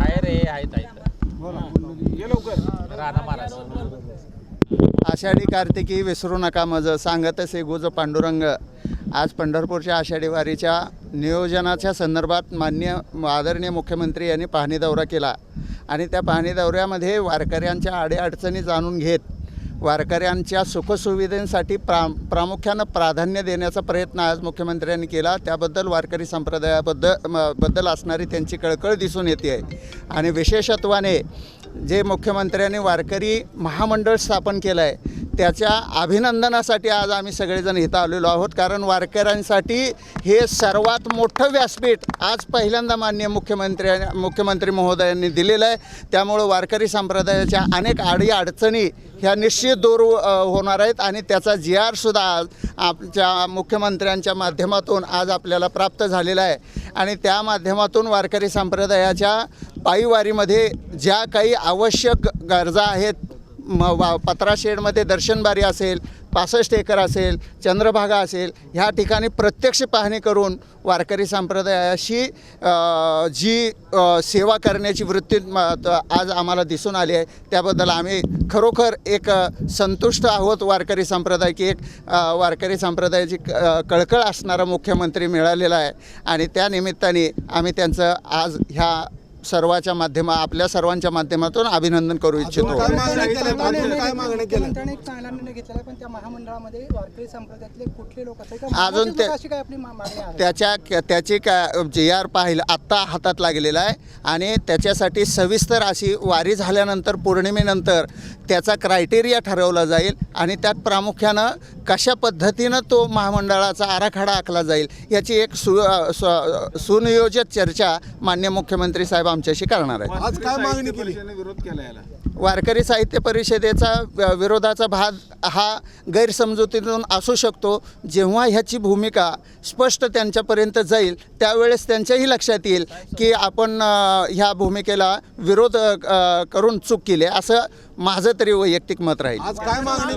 आहे रे आहेत आहेत ये लवकर. राणा महाराज. आषाढी कार्तिकी विसरू नका मज सांगत असे गुज पांडुरंग. आज पंढरपूरच्या आषाढी वारीच्या नियोजनाच्या संदर्भात मान्य आदरणीय मुख्यमंत्री यांनी पाहणी दौरा केला. आणि त्या पाहणी दौऱ्यामध्ये वारकऱ्यांच्या अडीअडचणी जाणून घेत वारकऱ्यांच्या सुखसुविधेसाठी प्रा प्रामुख्यानं प्राधान्य देण्याचा प्रयत्न आज मुख्यमंत्र्यांनी केला. त्याबद्दल वारकरी संप्रदायाबद्दल म- बद्दल असणारी त्यांची कळकळ दिसून येते आहे. आणि विशेषत्वाने जे मुख्यमंत्र्यांनी वारकरी महामंडळ स्थापन केलं आहे त्याच्या अभिनंदनासाठी आज आम्ही सगळेजण इथं आलेलो आहोत. कारण वारकऱ्यांसाठी हे सर्वात मोठं व्यासपीठ आज पहिल्यांदा माननीय मुख्यमंत्र्या मुख्यमंत्री महोदयांनी दिलेलं आहे. त्यामुळं वारकरी संप्रदायाच्या अनेक आडी अडचणी ह्या निश्चित दूर होणार आहेत आणि त्याचा जी आरसुद्धा आज आमच्या मुख्यमंत्र्यांच्या माध्यमातून आज आपल्याला प्राप्त झालेला आहे. आणि त्या माध्यमातून वारकरी संप्रदायाच्या पायीवारीमध्ये ज्या काही आवश्यक गरजा आहेत म वा पत्राशेडमध्ये दर्शनबारी असेल पासष्ट एकर असेल चंद्रभागा असेल ह्या ठिकाणी प्रत्यक्ष पाहणी करून वारकरी संप्रदायाशी जी सेवा करण्याची वृत्ती आज आम्हाला दिसून आली आहे त्याबद्दल आम्ही खरोखर एक संतुष्ट आहोत वारकरी संप्रदाय की एक वारकरी संप्रदायाची क- कळकळ असणारा मुख्यमंत्री मिळालेला आहे आणि त्यानिमित्ताने आम्ही त्यांचं आज ह्या सर्वाच्या माध्यमा आपल्या सर्वांच्या माध्यमातून अभिनंदन करू इच्छितो. काय मागण्या केल्या अजून काय मागण्या केल्या मुख्यमंत्र्यांनी एक चांगला निर्णय घेतलेला आहे, पण त्या महामंडळामध्ये वारकरी संप्रदायातले कुठले लोक असतात? अजून ते- लोकं अशी काय आपली मा- मागणी आहे? त्याच्या त्याची का जे आर पाहिलं आत्ता हातात लागलेला आहे. आणि त्याच्यासाठी सविस्तर अशी वारी झाल्यानंतर पौर्णिमेनंतर त्याचा क्रायटेरिया ठरवला जाईल. आणि त्यात प्रामुख्यानं कशा पद्धतीनं तो महामंडळाचा आराखडा आखला जाईल याची एक सु सु- सुनियोजित चर्चा मान्य मुख्यमंत्री साहेब आमच्याशी करणार आहेत. आज काय मागणी केली? विरोध केला याला. वारकरी साहित्य परिषदेचा विरोधाचा भाग हा गैरसमजुतीतून असू शकतो. जेव्हा ह्याची भूमिका स्पष्ट त्यांच्यापर्यंत जाईल त्यावेळेस त्यांच्याही लक्षात येईल की आपण ह्या भूमिकेला विरोध करून चूक केली. असं माझं तरी वैयक्तिक मत राहील. आज काय मागणी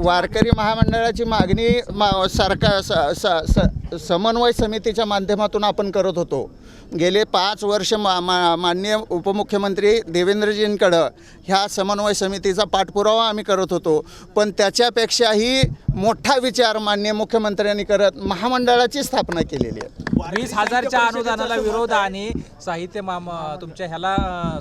वारकरी महामंडळाची मागणी मा सरकार समन्वय समितीच्या माध्यमातून आपण करत होतो. गेले पाच वर्ष मा मा माननीय उपमुख्यमंत्री देवेंद्रजींकडं ह्या समन्वय समितीचा पाठपुरावा आम्ही करत होतो. पण त्याच्यापेक्षाही मोठा विचार माननीय मुख्यमंत्र्यांनी करत महामंडळाची स्थापना केलेली आहे. वीस हजारच्या अनुदानाला विरोध आणि साहित्य माम तुमच्या ह्याला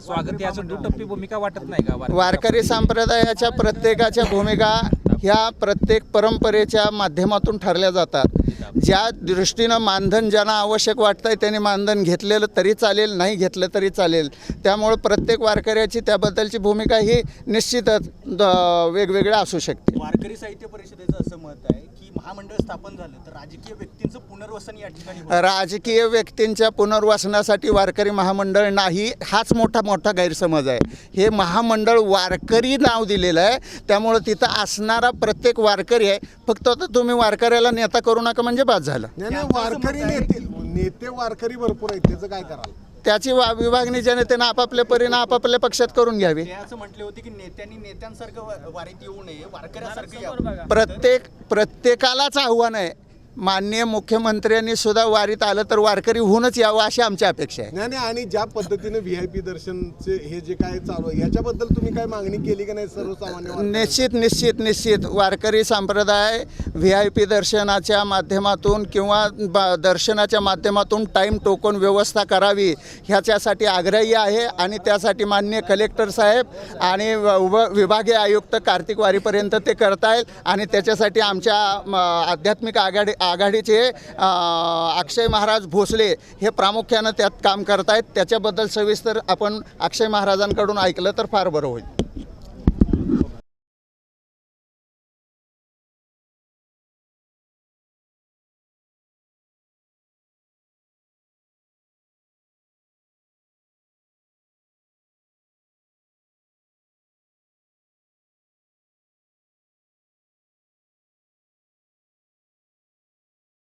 स्वागत याचं दुटप्पी भूमिका वाटत नाही का? वारकरी संप्रदायाच्या प्रत्येकाच्या भूमिका ह्या प्रत्येक परंपरेच्या माध्यमातून ठरल्या जातात. ज्या दृष्टीनं मानधन ज्यांना आवश्यक वाटतं आहे त्यांनी मानधन घेतलेलं तरी चालेल नाही घेतलं तरी चालेल. त्यामुळं प्रत्येक वारकऱ्याची त्याबद्दलची भूमिका ही निश्चितच द- असू शकते. वारकरी साहित्य परिषदेचं असं मत आहे महामंडळ स्थापन झालं तर राजकीय व्यक्तींचं पुनर्वसन या ठिकाणी. राजकीय व्यक्तींच्या पुनर्वसनासाठी वारकरी महामंडळ नाही हाच मोठा मोठा गैरसमज आहे. हे महामंडळ वारकरी नाव दिलेलं आहे त्यामुळं तिथं असणारा प्रत्येक वारकरी आहे. फक्त आता तुम्ही वारकऱ्याला नेता करू नका म्हणजे बाद झालं. नाही, वारकरी नेते नेते वारकरी भरपूर आहेत त्याचं काय कराल त्याची वा विभागणी जनतेनं आपापल्या परीनं आपापल्या पक्षात करून घ्यावी. ते असं म्हटले होते की नेत्यांनी नेत्यांसारखं वा- वारीत येऊ नये वारकऱ्यासारखं यावं प्रत्येक प्रत्येकालाच आव्हान आहे. माननीय मुख्यमंत्र्यांनी सुद्धा वारीत आलं तर वारकरी होऊनच यावं अशी आमची अपेक्षा आहे. नाही नाही आणि ज्या पद्धतीने व्ही आय पी दर्शनचे हे जे काय चालू आहे याच्याबद्दल तुम्ही काय मागणी केली की नाही सर्वसामान्य? निश्चित निश्चित निश्चित. वारकरी संप्रदाय व्ही आय पी दर्शनाच्या माध्यमातून किंवा ब- दर्शनाच्या माध्यमातून टाईम टोकन व्यवस्था करावी ह्याच्यासाठी आग्रही आहे. आणि त्यासाठी माननीय कलेक्टर साहेब आणि व- व- विभागीय आयुक्त कार्तिक वारीपर्यंत ते करतायत. आणि त्याच्यासाठी आमच्या म, आध्यात्मिक आघाडी आघाडीचे अक्षय महाराज भोसले हे प्रामुख्यानं त्यात काम करत आहेत त्याच्याबद्दल सविस्तर आपण अक्षय महाराजांकडून ऐकलं तर फार बरं होईल.